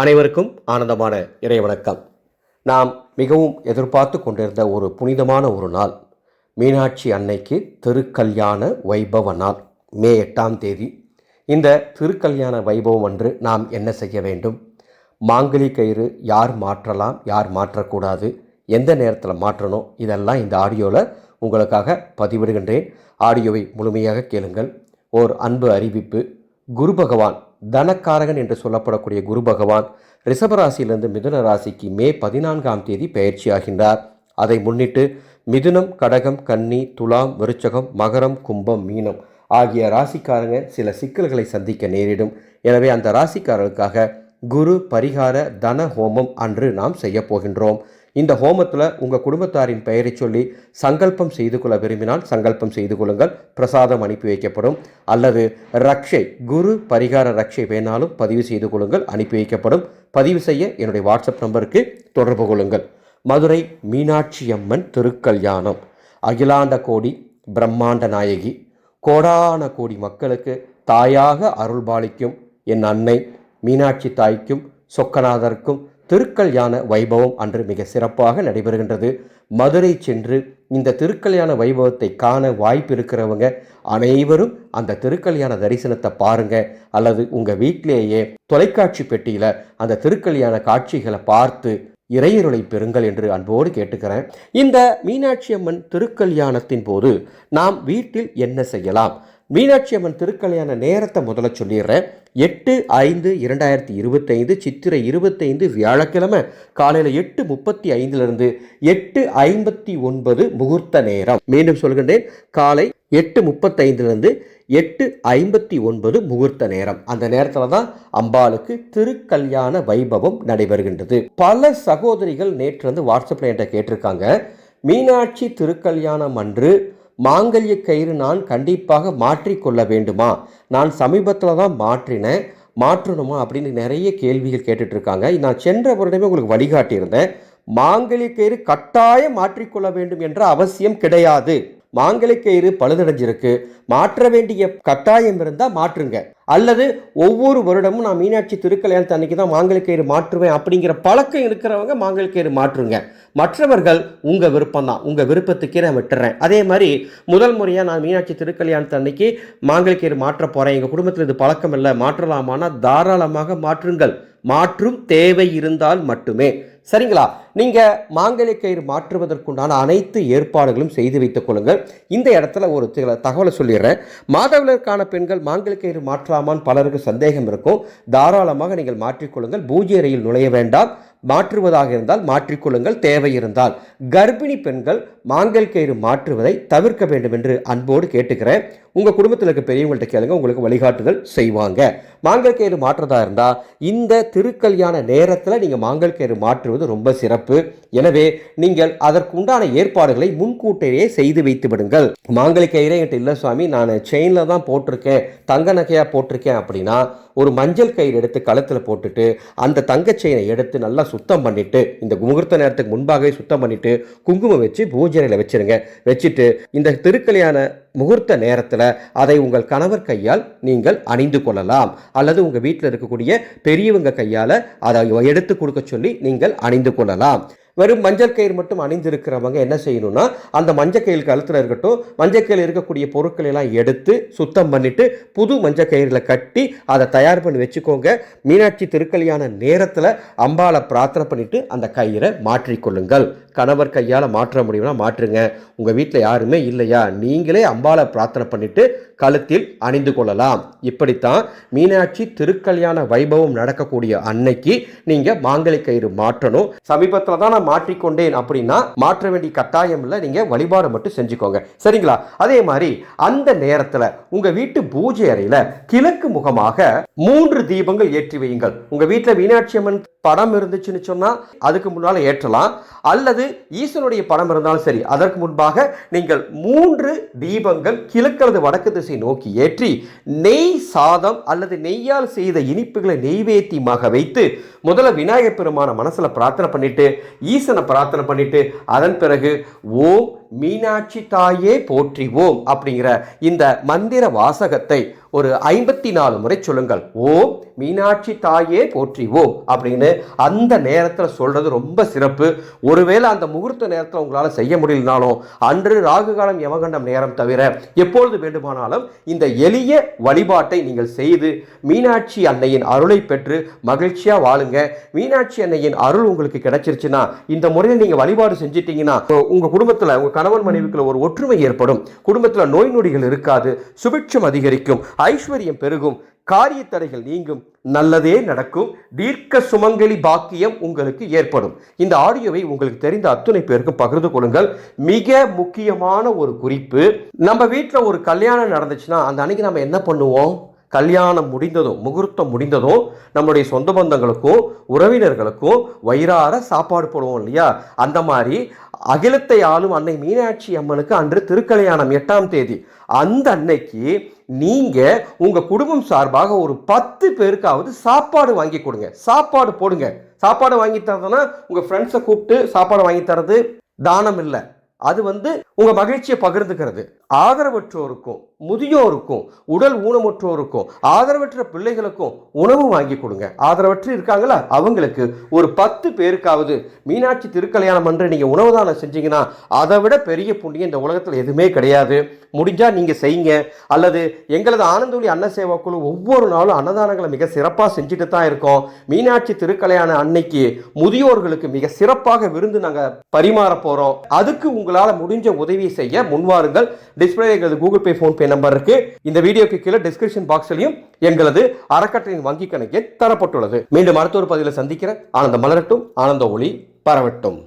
அனைவருக்கும் ஆனந்தமான இறைவணக்கம். நாம் மிகவும் எதிர்பார்த்து கொண்டிருந்த ஒரு புனிதமான ஒரு நாள் மீனாட்சி அன்னைக்கு திருக்கல்யாண வைபவ நாள் மே எட்டாம் தேதி. இந்த திருக்கல்யாண வைபவம் அன்று நாம் என்ன செய்ய வேண்டும்? மாங்கலி கயிறு யார் மாற்றலாம் யார் மாற்றக்கூடாது எந்த நேரத்தில் மாற்றணும்? இதெல்லாம் இந்த ஆடியோவில் உங்களுக்காக பதிவிடுகின்றேன். ஆடியோவை முழுமையாக கேளுங்கள். ஓர் அன்பு அறிவிப்பு. குரு பகவான் தனக்காரகன் என்று சொல்லப்படக்கூடிய குரு பகவான் ரிஷபராசியிலிருந்து மிதுன ராசிக்கு மே பதினான்காம் தேதி பயிற்சியாகின்றார் அதை முன்னிட்டு மிதுனம் கடகம் கன்னி துலாம் விருச்சகம் மகரம் கும்பம் மீனம் ஆகிய ராசிக்காரங்க சில சிக்கல்களை சந்திக்க நேரிடும். எனவே அந்த ராசிக்காரர்களுக்காக குரு பரிகார தன ஹோமம் அன்று நாம் செய்யப்போகின்றோம் இந்த ஹோமத்தில் உங்கள் குடும்பத்தாரின் பெயரை சொல்லி சங்கல்பம் செய்து கொள்ள விரும்பினால் சங்கல்பம் செய்து கொள்ளுங்கள். பிரசாதம் அனுப்பி வைக்கப்படும். அல்லது ரக்ஷை குரு பரிகார ரக்ஷை வேணாலும் பதிவு செய்து கொள்ளுங்கள். அனுப்பி வைக்கப்படும். பதிவு செய்ய என்னுடைய வாட்ஸ்அப் நம்பருக்கு தொடர்பு கொள்ளுங்கள். மதுரை மீனாட்சி அம்மன் திருக்கல்யாணம். அகிலாண்ட கோடி பிரம்மாண்ட நாயகி. கோடான கோடி மக்களுக்கு தாயாக அருள்பாலிக்கும் என் அன்னை மீனாட்சி தாய்க்கும் சொக்கநாதருக்கும் திருக்கல்யாண வைபவம் அன்று மிக சிறப்பாக நடைபெறுகின்றது. மதுரை சென்று இந்த திருக்கல்யாண வைபவத்தை காண வாய்ப்பு இருக்கிறவங்க அனைவரும் அந்த திருக்கல்யாண தரிசனத்தை பாருங்க. அல்லது உங்கள் வீட்டிலேயே தொலைக்காட்சி பெட்டியில் அந்த திருக்கல்யாண காட்சிகளை பார்த்து இறையருளை பெறுங்கள் என்று அன்போடு கேட்டுக்கிறேன். இந்த மீனாட்சி அம்மன் திருக்கல்யாணத்தின் போது நாம் வீட்டில் என்ன செய்யலாம்? மீனாட்சி அம்மன் திருக்கல்யாண நேரத்தை முதல்ல சொல்லிடுறேன். எட்டு ஐந்து இரண்டாயிரத்தி இருபத்தைந்து சித்திரை இருபத்தைந்து வியாழக்கிழமை காலையில் எட்டு முப்பத்தி ஐந்துலேருந்து எட்டு ஐம்பத்தி ஒன்பது முகூர்த்த நேரம். மீண்டும் சொல்கின்றேன் காலை எட்டு முப்பத்தைந்துலேருந்து எட்டு ஐம்பத்தி ஒன்பது முகூர்த்த நேரம். அந்த நேரத்தில் தான் அம்பாளுக்கு திருக்கல்யாண வைபவம் நடைபெறுகின்றது. பல சகோதரிகள் நேற்று வந்து வாட்ஸ்அப்பில் என்கிட்ட கேட்டிருக்காங்க மீனாட்சி திருக்கல்யாணம் அன்று மாங்கல்ய கயிறு நான் கண்டிப்பாக மாற்றிக்கொள்ள வேண்டுமா? நான் சமீபத்தில் தான் மாற்றினேன். மாற்றணுமா? அப்படின்னு நிறைய கேள்விகள் கேட்டுட்ருக்காங்க நான் சென்ற வருடமே உங்களுக்கு வழிகாட்டியிருந்தேன். மாங்கல்ய கயிறு கட்டாயம் மாற்றிக்கொள்ள வேண்டும் என்ற அவசியம் கிடையாது. மாங்கல்ய கயிறு பழுதடைஞ்சிருக்கு. மாற்ற வேண்டிய கட்டாயம் இருந்தால் மாற்றுங்க. அல்லது ஒவ்வொரு வருடமும் நான் மீனாட்சி திருக்கல்யாணத்து அன்னைக்கு தான் மாங்கல்ய கயிறு மாற்றுவேன் அப்படிங்கிற பழக்கம் இருக்கிறவங்க மாங்கல்ய கயிறு மாற்றுங்க. மற்றவர்கள் உங்கள் விருப்பம் தான் உங்கள் விருப்பத்துக்கே நான் விட்டுறேன். அதே மாதிரி முதல் முறையாக நான் மீனாட்சி திருக்கல்யாணத்து அன்னைக்கு மாங்கல்ய கயிறு மாற்ற போகிறேன் எங்கள் குடும்பத்தில் இது பழக்கம் இல்லை. மாற்றலாமான்னா தாராளமாக மாற்றுங்கள். மாற்றும் தேவை இருந்தால் மட்டுமே. சரிங்களா? நீங்கள் மாங்கல்ய கயிறு மாற்றுவதற்குண்டான அனைத்து ஏற்பாடுகளும் செய்து வைத்துக் கொள்ளுங்கள். இந்த இடத்துல ஒரு சில தகவலை சொல்லிடுறேன். மாதவிலருக்கான பெண்கள் மாங்கல்ய கயிறு மாற்றலாமான்னு பலருக்கு சந்தேகம் இருக்கும். தாராளமாக நீங்கள் மாற்றிக்கொள்ளுங்கள். பூஜ்ய அறையில் நுழைய வேண்டாம். மாற்றுவதாக இருந்தால் மாற்றிக்கொள்ளுங்கள். தேவை இருந்தால். கர்ப்பிணி பெண்கள் மாங்கல் கயிறு மாற்றுவதை தவிர்க்க வேண்டும் என்று அன்போடு கேட்டுக்கிறேன். உங்கள் குடும்பத்தில் இருக்க பெரியவங்கள்ட்ட கேளுங்க உங்களுக்கு வழிகாட்டுதல் செய்வாங்க. மாங்கல் கயிறு மாற்றுறதா இருந்தால் இந்த திருக்கல்யாண நேரத்தில் நீங்கள் மாங்கல் கயிறு மாற்றுவது ரொம்ப சிறப்பு. எனவே நீங்கள் அதற்குண்டான ஏற்பாடுகளை முன்கூட்டியே செய்து வைத்து விடுங்கள். மாங்கல் கயிறே என்கிட்ட இல்லை சுவாமி நான் செயினில் தான் போட்டிருக்கேன் தங்க நகையாக போட்டிருக்கேன் அப்படின்னா ஒரு மஞ்சள் கயிறு எடுத்து கழுத்தில் போட்டுட்டு அந்த தங்கச்செயினை எடுத்து நல்லா சுத்தம் பண்ணிட்டு இந்த முகூர்த்த நேரத்துக்கு முன்பாகவே சுத்தம் பண்ணிட்டு குங்குமம் வச்சு பூஜனையில் வச்சிருங்க. வச்சுட்டு இந்த திருக்கல்யாண முகூர்த்த நேரத்தில் அதை உங்கள் கணவர் கையால் நீங்கள் அணிந்து கொள்ளலாம். அல்லது உங்கள் வீட்டில் இருக்கக்கூடிய பெரியவங்க கையால் அதை எடுத்து கொடுக்க சொல்லி நீங்கள் அணிந்து கொள்ளலாம். வெறும் மஞ்சள் கயிறு மட்டும் அணிந்திருக்கிறவங்க என்ன செய்யணும்னா அந்த மஞ்சள் கயிறு கழுத்தில் இருக்கட்டும் மஞ்சள் கயிறு இருக்கக்கூடிய பொருட்களை எல்லாம் எடுத்து சுத்தம் பண்ணிவிட்டு புது மஞ்சள் கயிறில் கட்டி அதை தயார் பண்ணி வச்சுக்கோங்க. மீனாட்சி திருக்கல்யாண நேரத்தில் அம்பாளை பிரார்த்தனை பண்ணிவிட்டு அந்த கயிறை மாற்றிக்கொள்ளுங்கள் கணவர் கையால் மாற்ற முடியும்னா மாற்றுங்க. உங்கள் வீட்டில் யாருமே இல்லையா? நீங்களே அம்பாளை பிரார்த்தனை பண்ணிவிட்டு கழுத்தில் அணிந்து கொள்ளலாம். இப்படித்தான் மீனாட்சி திருக்கல்யாண வைபவம் நடக்கக்கூடிய அன்னைக்கு நீங்கள் மாங்கலி கயிறு மாற்றணும். சமீபத்தில் தான் நான் மாற்றிக்கொண்டேன் அப்படின்னா மாற்ற வேண்டிய கட்டாயம் இல்லை நீங்கள் வழிபாடு மட்டும் செஞ்சுக்கோங்க. சரிங்களா? அதே மாதிரி அந்த நேரத்தில் உங்கள் வீட்டு பூஜை அறையில் கிழக்கு முகமாக மூன்று தீபங்கள் ஏற்றி வையுங்கள். உங்கள் வீட்டில் மீனாட்சி அம்மன் படம் இருந்துச்சுன்னு சொன்னால் அதுக்கு முன்னால் ஏற்றலாம். அல்லது ஈஸ்வனுடைய படம் இருந்தாலும் சரி அதற்கு முன்பாக நீங்கள் மூன்று தீபங்கள் கிழக்கிறது வடக்கு திசை நோக்கி ஏற்றி நெய் சாதம் அல்லது நெய்யால் செய்த இனிப்புகளை நெய்வேத்தியமாக வைத்து முதல்ல விநாயகர் பெருமான மனசில் பிரார்த்தனை பண்ணிட்டு ஈசனை பிரார்த்தனை பண்ணிட்டு அதன் பிறகு ஓம் மீனாட்சி தாயே போற்றிவோம் அப்படிங்கிற இந்த மந்திர வாசகத்தை ஒரு ஐம்பத்தி நாலு முறை சொல்லுங்கள். ஓ மீனாட்சி தாயே போற்றி ஓ அப்படின்னு அந்த நேரத்தில் சொல்கிறது ரொம்ப சிறப்பு. ஒருவேளை அந்த முகூர்த்த நேரத்தில் உங்களால் செய்ய முடியலனாலும் அன்று ராகு காலம் யமகண்டம் நேரம் தவிர எப்பொழுது வேண்டுமானாலும் இந்த எளிய வழிபாட்டை நீங்கள் செய்து மீனாட்சி அன்னையின் அருளை பெற்று மகிழ்ச்சியாக வாழுங்க. மீனாட்சி அன்னையின் அருள் உங்களுக்கு கிடைச்சிருச்சுன்னா இந்த முறையில் நீங்கள் வழிபாடு செஞ்சிட்டிங்கன்னா உங்கள் குடும்பத்தில் உங்கள் கணவன் மனைவிக்குள்ள ஒரு ஒற்றுமை ஏற்படும். குடும்பத்தில் நோய் நொடிகள் இருக்காது. சுபிட்சம் அதிகரிக்கும். ஐஸ்வர்யம் பெருகும் காரிய தடைகள் நீங்கும் நல்லதே நடக்கும் தீர்க்க சுமங்கலி பாக்கியம் உங்களுக்கு ஏற்படும். இந்த ஆடியோவை உங்களுக்கு தெரிந்த அத்துணை பேருக்கும் பகிர்ந்து கொள்ளுங்கள். மிக முக்கியமான ஒரு குறிப்பு நம்ம வீட்டில் ஒரு கல்யாணம் நடந்துச்சுன்னா அந்த அன்னைக்கு நம்ம என்ன பண்ணுவோம்? கல்யாணம் முடிந்ததும் முகூர்த்தம் முடிந்ததும் நம்முடைய சொந்த பந்தங்களுக்கும் உறவினர்களுக்கும் வயிறார சாப்பாடு போடுவோம் இல்லையா? அந்த மாதிரி அகிலத்தை ஆளும் அன்னை மீனாட்சி அம்மனுக்கு அன்று திருக்கல்யாணம் எட்டாம் தேதி. அந்த அன்னைக்கு நீங்கள் உங்கள் குடும்பம் சார்பாக ஒரு பத்து பேருக்காவது சாப்பாடு வாங்கி கொடுங்க. சாப்பாடு போடுங்க. சாப்பாடு வாங்கி தரதுன்னா உங்கள் ஃப்ரெண்ட்ஸை கூப்பிட்டு சாப்பாடு வாங்கி தரது தானம் இல்லை. அது வந்து உங்கள் மகிழ்ச்சியை பகிர்ந்துக்கிறது. ஆதரவற்றோருக்கும் முதியோருக்கும் உடல் ஊனமுற்றோருக்கும் ஆதரவற்ற பிள்ளைகளுக்கும் உணவு வாங்கி கொடுங்க. ஆதரவற்று இருக்காங்களா? அவங்களுக்கு ஒரு பத்து பேருக்காவது மீனாட்சி திருக்கல்யாணம் அன்று நீங்கள் உணவு தானம் செஞ்சீங்கன்னா அதை விட பெரிய புண்ணியம் இந்த உலகத்தில் எதுவுமே கிடையாது. முடிஞ்சால் நீங்கள் செய்யுங்க. அல்லது எங்களது ஆனந்தொலி அன்ன சேவா குழு ஒவ்வொரு நாளும் அன்னதானங்களை மிக சிறப்பாக செஞ்சுட்டு தான் இருக்கோம். மீனாட்சி திருக்கல்யாண அன்னைக்கு முதியோர்களுக்கு மிக சிறப்பாக விருந்து நாங்கள் பரிமாற போகிறோம் அதுக்கு உங்களால் முடிஞ்ச உதவி செய்ய முன்வாருங்கள். டிஸ்பிளே எங்களது கூகுள் பே ஃபோன்பே நம்பர் இருக்கு. இந்த வீடியோக்கு கீழே டிஸ்கிரிப்ஷன் பாக்ஸ்லையும் எங்களது அறக்கட்டளையின் வங்கி கணக்கே தரப்பட்டுள்ளது. மீண்டும் அடுத்த ஒரு பதிவில் சந்திக்கிற ஆனந்த மலரட்டும் ஆனந்த ஒளி பரவட்டும்.